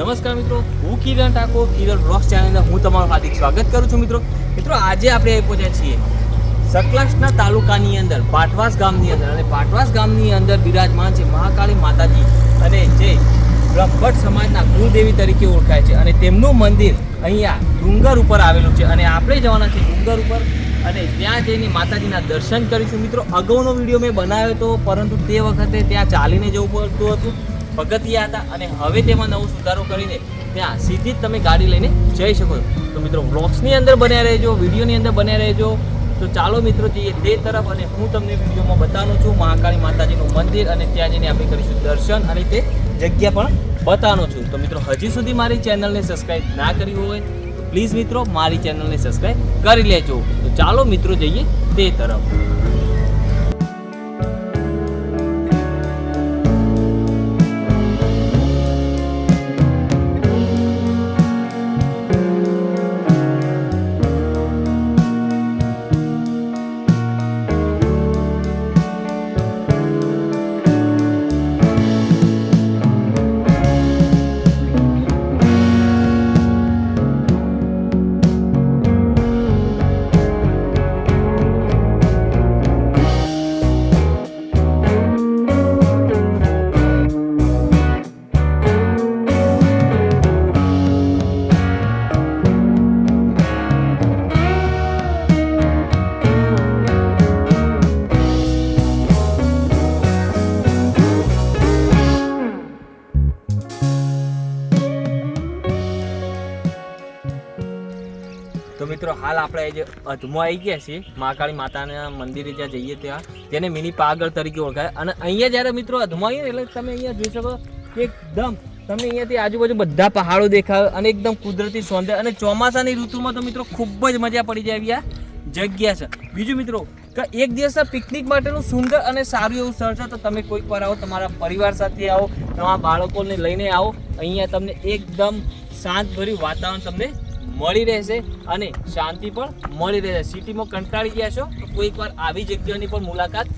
નમસ્કાર મિત્રો, હું કિરણ ઠાકોર, કિરણ રોક્સ ચેનલને હું તમારું હાર્દિક સ્વાગત કરું છું મિત્રો. મિત્રો, આજે આપણે આવી પહોંચ્યા છીએ સકલાસના તાલુકાની અંદર, પાટવાસ ગામની અંદર. અને પાટવાસ ગામની અંદર બિરાજમાન છે મહાકાળી માતાજી અને જે બ્રહ્મભટ્ટ સમાજના કુળદેવી તરીકે ઓળખાય છે. અને તેમનું મંદિર અહીંયા ડુંગર ઉપર આવેલું છે. અને આપણે જવાના છે ડુંગર ઉપર અને ત્યાં જઈને માતાજીના દર્શન કરીશું. મિત્રો, અગાઉનો વીડિયો મેં બનાવ્યો હતો પરંતુ તે વખતે ત્યાં ચાલીને જવું પડતું હતું. પગથિયા હતા અને હવે તેમાં નવો સુધારો કરીને ત્યાં સીધી જ તમે ગાડી લઈને જઈ શકો છો. તો મિત્રો, વ્લોગ્સની અંદર બન્યા રહેજો, વિડીયોની અંદર બન્યા રહેજો. તો ચાલો મિત્રો, જઈએ તે તરફ અને હું તમને વિડીયોમાં બતાવું છું મહાકાળી માતાજીનું મંદિર અને ત્યાં જઈને આપણે કરીશું દર્શન અને તે જગ્યા પણ બતાવવાનો છું. તો મિત્રો, હજી સુધી મારી ચેનલને સબસ્ક્રાઈબ ના કરી હોય, તો પ્લીઝ મિત્રો, મારી ચેનલને સબસ્ક્રાઈબ કરી લેજો. તો ચાલો મિત્રો, જઈએ તે તરફ. મિત્રો, હાલ આપણે જે અજમો આવી ગયા છીએ મહાકાળી માતાના મંદિરે જ્યાં જઈએ ત્યાં તેને મિની પાગળ તરીકે ઓળખાય. અને અહીંયા જ્યારે મિત્રો અજમો આવીએ એટલે તમે અહીંયા જોઈ શકો એકદમ તમને અહીંયાથી આજુબાજુ બધા પહાડો દેખાય અને એકદમ કુદરતી સૌંદર્ય. અને ચોમાસાની ઋતુમાં તો મિત્રો ખૂબ જ મજા પડી જાય આ જગ્યા છે. બીજું મિત્રો, કે એક દિવસ પિકનિક માટેનું સુંદર અને સારું એવું સ્થળ છે, તો તમે કોઈક વાર આવો, તમારા પરિવાર સાથે આવો, તમારા બાળકોને લઈને આવો. અહીંયા તમને એકદમ શાંતભર્યું વાતાવરણ તમને મળી રહેશે અને શાંતિ પણ મળી રહેશે. સિટીમાં કંટાળી ગયા છો તો કોઈક વાર આવી જગ્યાની પણ મુલાકાત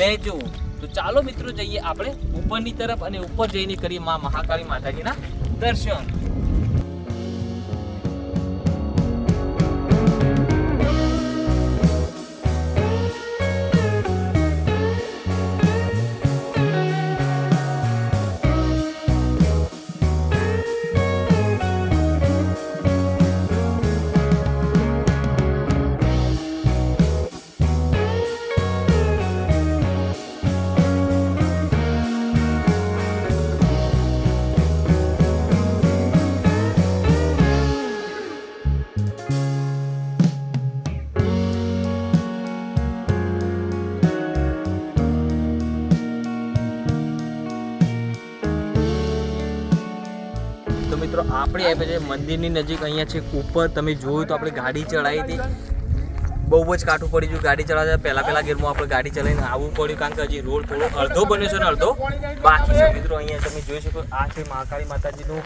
લેજો. તો ચાલો મિત્રો જઈએ આપણે ઉપરની તરફ અને ઉપર જઈને કરીએ મા મહાકાળી માતાજીના દર્શન. મિત્રો આપણે આવે છે મંદિરની નજીક અહીંયા છે ઉપર તમે જોયું તો આપણે ગાડી ચડાવી હતી. બહુ જ કાઠું પડી ગયું ગાડી ચલાવતા પહેલાં પહેલાં ગેરમાં આપણે ગાડી ચલાવીને આવવું પડ્યું કારણ કે હજી રોડ થોડો અડધો બન્યો છે ને અડધો. બાકી છે મિત્રો અહીંયા તમે જોઈ શકો આ છે મહાકાળી માતાજીનું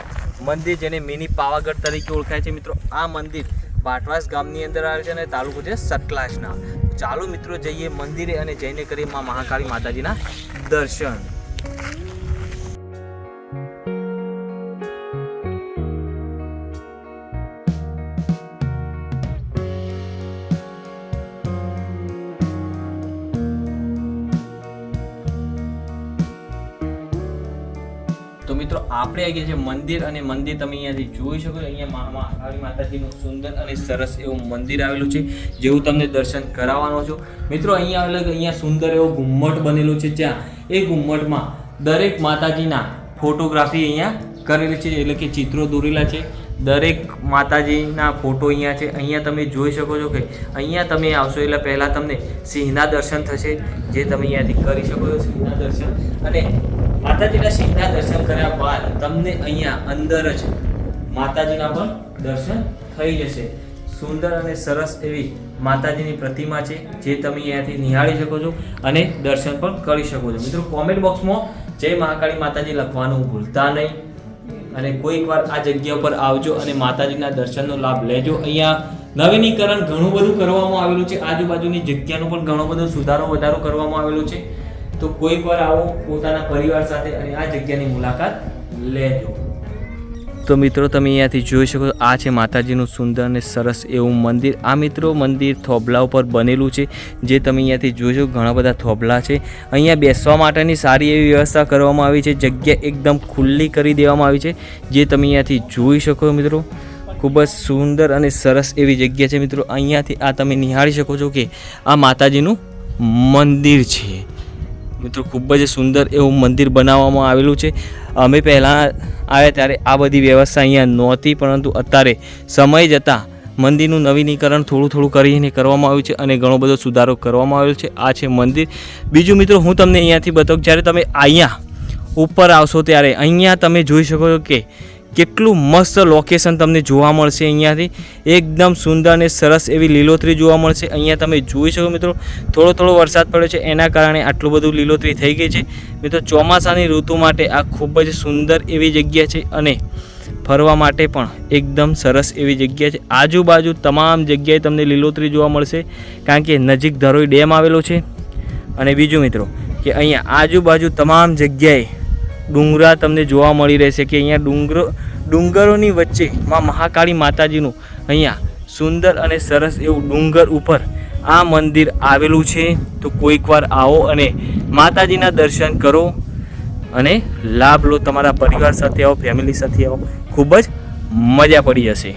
મંદિર જેને મિની પાવાગઢ તરીકે ઓળખાય છે મિત્રો. આ મંદિર બાટવાસ ગામની અંદર આવે છે અને તાલુકો છે સતલાસના ચાલો મિત્રો જઈએ મંદિરે અને જઈને કરીએ મા મહાકાળી માતાજીના દર્શન. મિત્રો, આપણે આવી ગયા છે મંદિર અને મંદિર તમે અહીંયાથી જોઈ શકો છો. અહીંયા મહાકાળી માતાજીનું સુંદર અને સરસ એવું મંદિર આવેલું છે જેવું તમને દર્શન કરાવવાનો છું. મિત્રો, અહીંયા અલગ અહીંયા સુંદર એવો ઘુમ્મટ બનેલો છે જ્યાં એ ઘુમ્મટમાં દરેક માતાજીના ફોટોગ્રાફી અહીંયા કરેલી છે, એટલે કે ચિત્રો દોરેલા છે. દરેક માતાજીના ફોટો અહીંયા છે. અહીંયા તમે જોઈ શકો છો કે અહીંયા તમે આવશો એટલે પહેલાં તમને સિંહના દર્શન થશે, જે તમે અહીંયાથી કરી શકો છો સિંહના દર્શન. અને માતાજીના સિંહના દર્શન કર્યા બાદ તમને અહીંયા અંદર જ માતાજીના પણ દર્શન થઈ જશે. સુંદર અને સરસ એવી માતાજીની પ્રતિમા છે, જે તમે અહીંયાથી નિહાળી શકો છો અને દર્શન પણ કરી શકો છો. મિત્રો કોમેન્ટ બોક્સમાં જય મહાકાળી માતાજી લખવાનું ભૂલતા નહીં. અને કોઈક વાર આ જગ્યા પર આવજો અને માતાજીના દર્શનનો લાભ લેજો. અહીંયા નવીનીકરણ ઘણું બધું કરવામાં આવેલું છે. આજુબાજુની જગ્યાનો પણ ઘણો બધો સુધારો વધારો કરવામાં આવેલો છે. તો કોઈક વાર આવો પોતાના પરિવાર સાથે અને આ જગ્યાની મુલાકાત લેજો. તો મિત્રો, તમે અહીંયાથી જોઈ શકો આ છે માતાજીનું સુંદર અને સરસ એવું મંદિર. આ મિત્રો, મંદિર થોભલા ઉપર બનેલું છે, જે તમે અહીંયાથી જોજો ઘણા બધા થોભલા છે. અહીંયા બેસવા માટેની સારી એવી વ્યવસ્થા કરવામાં આવી છે, જગ્યા એકદમ ખુલ્લી કરી દેવામાં આવી છે, જે તમે અહીંયાથી જોઈ શકો મિત્રો. ખૂબ જ સુંદર અને સરસ એવી જગ્યા છે મિત્રો. અહીંયાથી આ તમે નિહાળી શકો છો કે આ માતાજીનું મંદિર છે. મિત્રો, ખૂબ જ સુંદર એવું મંદિર બનાવવામાં આવેલું છે. અમે પહેલાં આવ્યા ત્યારે આ બધી વ્યવસ્થા અહીંયા નહોતી, પરંતુ અત્યારે સમય જતાં મંદિરનું નવીનીકરણ થોડું થોડું કરીને કરવામાં આવ્યું છે અને ઘણો બધો સુધારો કરવામાં આવ્યો છે. આ છે મંદિર. બીજું મિત્રો, હું તમને અહીંયાથી બતાવું, જ્યારે તમે અહીંયા ઉપર આવશો ત્યારે અહીંયા તમે જોઈ શકો છો કે કેટલું મસ્ત લોકેશન તમને જોવા મળશે અહીંયાથી. એકદમ સુંદર અને સરસ એવી લીલોતરી જોવા મળશે. અહીંયા તમે જોઈ શકો મિત્રો, થોડો થોડો વરસાદ પડ્યો છે, એના કારણે આટલું બધું લીલોતરી થઈ ગઈ છે. મિત્રો, ચોમાસાની ઋતુ માટે આ ખૂબ જ સુંદર એવી જગ્યા છે અને ફરવા માટે પણ એકદમ સરસ એવી જગ્યા છે. આજુબાજુ તમામ જગ્યાએ તમને લીલોતરી જોવા મળશે, કારણ કે નજીક ધરોઈ ડેમ આવેલો છે. અને બીજું મિત્રો, કે અહીંયા આજુબાજુ તમામ જગ્યાએ ડુંગરા તમને જોવા મળી રહેશે કે અહીંયા ડુંગરો, ડુંગરોની વચ્ચે માં મહાકાળી માતાજીનું અહીંયા સુંદર અને સરસ એવું ડુંગર ઉપર આ મંદિર આવેલું છે. તો કોઈકવાર આવો અને માતાજીના દર્શન કરો અને લાભ લો તમારા પરિવાર સાથે આવો ફેમિલી સાથે આવો. ખૂબ જ મજા પડી જશે.